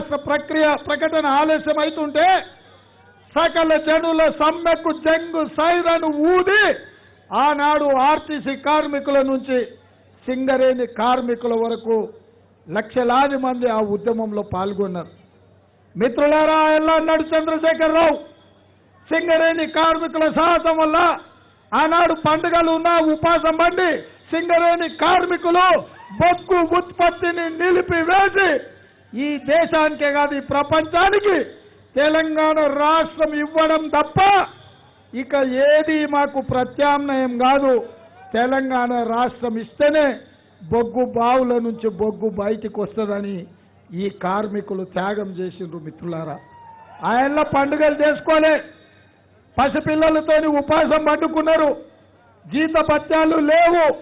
ప్రక్రియ ప్రకటన ఆలస్యం అవుతుంటే సకల జనుల సమ్మెకు జంగు సైరను ఊది ఆనాడు ఆర్టీసీ కార్మికుల నుంచి సింగరేణి కార్మికుల వరకు లక్షలాది మంది ఆ ఉద్యమంలో పాల్గొన్నారు. మిత్రులారా ఎలా అన్నాడు చంద్రశేఖరరావు. సింగరేణి కార్మికుల సాహసం వల్ల ఆనాడు పండుగలు ఉన్న ఉపాసం బండి సింగరేణి కార్మికులు బొగ్గు ఉత్పత్తిని నిలిపివేసి ఈ దేశానికే కాదు ఈ ప్రపంచానికి తెలంగాణ రాష్ట్రం ఇవ్వడం తప్ప ఇక ఏది మాకు ప్రత్యామ్నాయం కాదు. తెలంగాణ రాష్ట్రం ఇస్తేనే బొగ్గు బావుల నుంచి బొగ్గు బయటికి వస్తుందని ఈ కార్మికులు త్యాగం చేసిండ్రు మిత్రులారా. ఆయన పండుగలు చేసుకోలే. పసిపిల్లలతో ఉపాసం పట్టుకున్నారు. జీతపత్యాలు లేవు.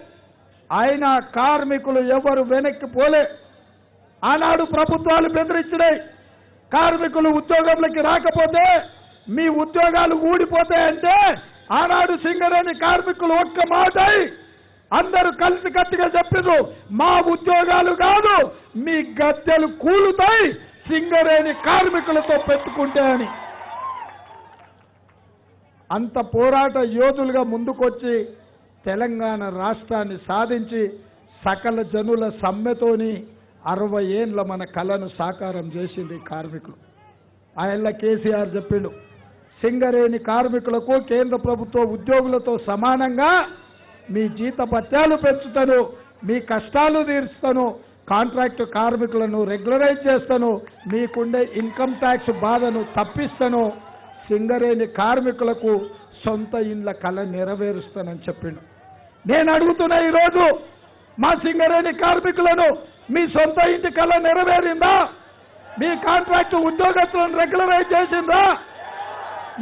ఆయన కార్మికులు ఎవరు వెనక్కి పోలే. ఆనాడు ప్రభుత్వాలు బెదిరించినాయి. కార్మికులు ఉద్యోగంలోకి రాకపోతే మీ ఉద్యోగాలు ఊడిపోతాయంటే ఆనాడు సింగరేణి కార్మికులు ఒక్క మాటై అందరూ కలిసి కట్టిగా చెప్పారు మా ఉద్యోగాలు కాదు మీ గద్దెలు కూలుతాయి సింగరేణి కార్మికులతో పెట్టుకుంటే అని. అంత పోరాట యోధులుగా ముందుకొచ్చి తెలంగాణ రాష్ట్రాన్ని సాధించి సకల జనుల సమ్మెతోని అరవై ఏండ్ల మన కళను సాకారం చేసింది కార్మికులు. ఆయన కేసీఆర్ చెప్పిండు సింగరేణి కార్మికులకు కేంద్ర ప్రభుత్వ ఉద్యోగులతో సమానంగా మీ జీత పత్యాలు పెంచుతాను మీ కష్టాలు తీరుస్తాను కాంట్రాక్ట్ కార్మికులను రెగ్యులరైజ్ చేస్తాను మీకుండే ఇన్కమ్ ట్యాక్స్ బాధను తప్పిస్తాను సింగరేణి కార్మికులకు సొంత ఇండ్ల కళ నెరవేరుస్తానని చెప్పిండు. నేను అడుగుతున్నా ఈరోజు మా సింగరేణి కార్మికులను మీ సొంత ఇంటి కళ నెరవేరిందా? మీ కాంట్రాక్ట్ ఉద్యోగస్తులను రెగ్యులరైజ్ చేసిందా?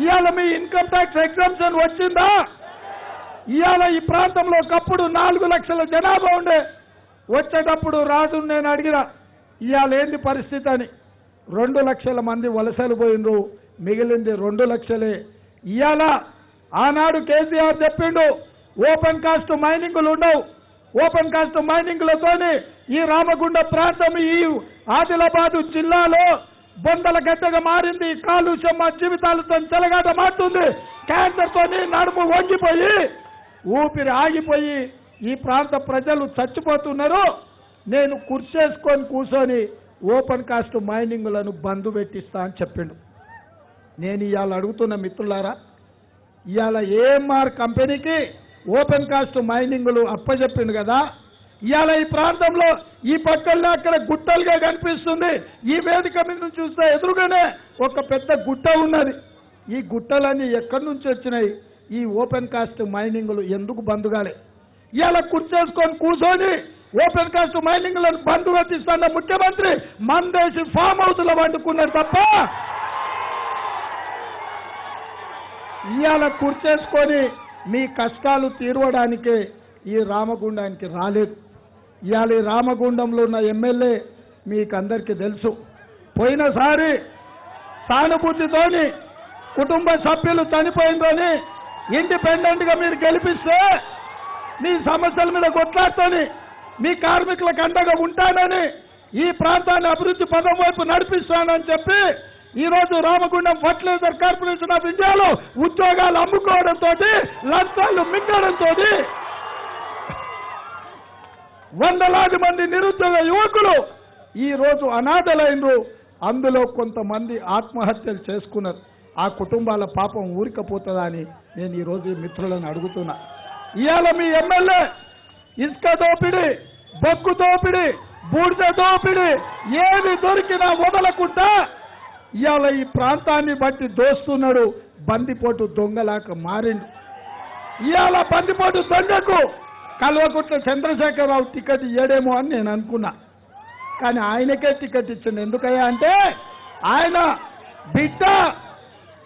ఇవాళ మీ ఇన్కమ్ ట్యాక్స్ ఎగ్జామ్షన్ వచ్చిందా? ఇవాళ ఈ ప్రాంతంలో ఒకప్పుడు నాలుగు లక్షల జనాభా ఉండే వచ్చేటప్పుడు రాజు నేను అడిగిన ఇవాళ ఏంది పరిస్థితి అని. రెండు లక్షల మంది వలసలు పోయిండ్రు మిగిలింది రెండు లక్షలే. ఇవాళ ఆనాడు కేసీఆర్ చెప్పిండు ఓపెన్ కాస్ట్ మైనింగ్లు ఉండవు ఓపెన్ కాస్ట్ మైనింగ్లతోని ఈ రామగుండ ప్రాంతం ఈ ఆదిలాబాదు జిల్లాలో బొందల గడ్డగా మారింది. కాలుష్యం మా జీవితాలతో చెలగాట మారుతుంది. క్యాన్సర్తో నడుము వంగిపోయి ఊపిరి ఆగిపోయి ఈ ప్రాంత ప్రజలు చచ్చిపోతున్నారు. నేను కుర్చేసుకొని కూర్చొని ఓపెన్ కాస్ట్ మైనింగ్లను బంధు పెట్టిస్తా అని చెప్పిండు. నేను ఇవాళ అడుగుతున్న మిత్రులారా ఇవాళ ఏఎంఆర్ కంపెనీకి ఓపెన్ కాస్ట్ మైనింగ్లు అప్పచెప్పిండు కదా. ఇవాళ ఈ ప్రాంతంలో ఈ పక్కల్లో అక్కడ గుట్టలుగా కనిపిస్తుంది. ఈ వేదిక మీద చూస్తే ఎదురుగానే ఒక పెద్ద గుట్ట ఉన్నది. ఈ గుట్టలన్నీ ఎక్కడి నుంచి వచ్చినాయి? ఈ ఓపెన్ కాస్ట్ మైనింగ్లు ఎందుకు బంద్ కాలే ఇవాళ కుర్చేసుకొని కూర్చొని ఓపెన్ కాస్ట్ మైనింగ్లను బంద్ పెట్టిస్తున్న ముఖ్యమంత్రి మందేసి ఫామ్ హౌస్లో వండుకున్నారు తప్ప ఇవాళ కుర్చేసుకొని మీ కష్టాలు తీరవడానికే ఈ రామగుండానికి రాలేదు. ఇవాళ రామగుండంలో ఉన్న ఎమ్మెల్యే మీకు అందరికీ తెలుసు. పోయినసారి సానుభూతితోని కుటుంబ సభ్యులు చనిపోయిందని ఇండిపెండెంట్గా మీరు గెలిపిస్తే మీ సమస్యల మీద కొట్లాడుతోని మీ కార్మికులకు అండగా ఉంటానని ఈ ప్రాంతాన్ని అభివృద్ధి పదం వైపు నడిపిస్తానని చెప్పి ఈ రోజు రామగుండం ఫర్టిలైజర్ కార్పొరేషన్ ఆఫ్ ఇండియాలో ఉద్యోగాలు అమ్ముకోవడంతో లంచాలు మింగడంతో వందలాది మంది నిరుద్యోగ యువకులు ఈ రోజు అనాథలైనరు. అందులో కొంతమంది ఆత్మహత్యలు చేసుకున్నారు. ఆ కుటుంబాల పాపం ఊరికపోతుందా అని నేను ఈరోజు మిత్రులను అడుగుతున్నా. ఇవాళ మీ ఎమ్మెల్యే ఇసుక దోపిడి బొగ్గు దోపిడి బూడిద దోపిడి ఏది దొరికినా వదలకుండా ఇవాళ ఈ ప్రాంతాన్ని బట్టి దోస్తున్నాడు. బందిపోటు దొంగలాక మారిండు. ఇవాళ బందిపోటు దొంగకు కల్వకుట్ల చంద్రశేఖరరావు టికెట్ ఇయ్యడేమో అని నేను అనుకున్నా. కానీ ఆయనకే టికెట్ ఇచ్చింది ఎందుకయ్యా అంటే ఆయన బిడ్డ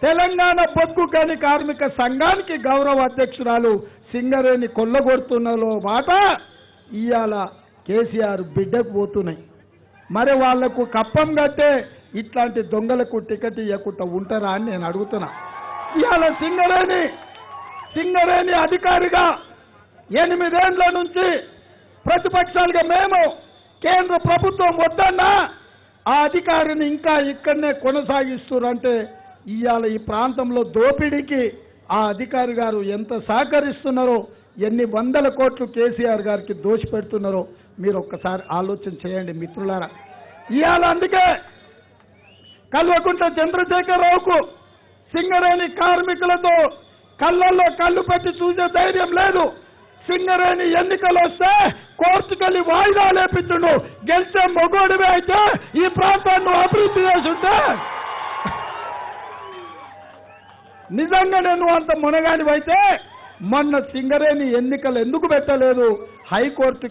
తెలంగాణ బొగ్గు కాని కార్మిక సంఘానికి గౌరవ అధ్యక్షురాలు సింగరేణి కొల్లగొడుతున్నలో మాట ఇవాళ కేసీఆర్ బిడ్డకు పోతున్నాయి. మరి వాళ్ళకు కప్పం కట్టే ఇట్లాంటి దొంగలకు టికెట్ ఇవ్వకుండా ఉంటారా అని నేను అడుగుతున్నా. ఇవాళ సింగరేణి సింగరేణి అధికారిగా ఎనిమిదేండ్ల నుంచి ప్రతిపక్షాలుగా మేము కేంద్ర ప్రభుత్వం వద్దన్నా ఆ అధికారిని ఇంకా ఇక్కడనే కొనసాగిస్తున్నారంటే ఇవాళ ఈ ప్రాంతంలో దోపిడీకి ఆ అధికారి గారు ఎంత సహకరిస్తున్నారో ఎన్ని వందల కోట్లు కేసీఆర్ గారికి దోషి పెడుతున్నారో మీరు ఒక్కసారి ఆలోచన చేయండి మిత్రులారా. ఇవాళ అందుకే కల్వకుంట చంద్రశేఖరరావుకు సింగరేణి కార్మికులతో కళ్ళల్లో కళ్ళు పెట్టి చూసే ధైర్యం లేదు. సింగరేణి ఎన్నికలు వస్తే కోర్టుకెళ్ళి వాయిదా లేపించుండు. గెలిచే మొగోడివే అయితే ఈ ప్రాంతాన్ని అభివృద్ధి చేసుంటే. నిజంగా నేను అంత మునగానివైతే మొన్న సింగరేణి ఎన్నికలు ఎందుకు పెట్టలేదు? హైకోర్టుకి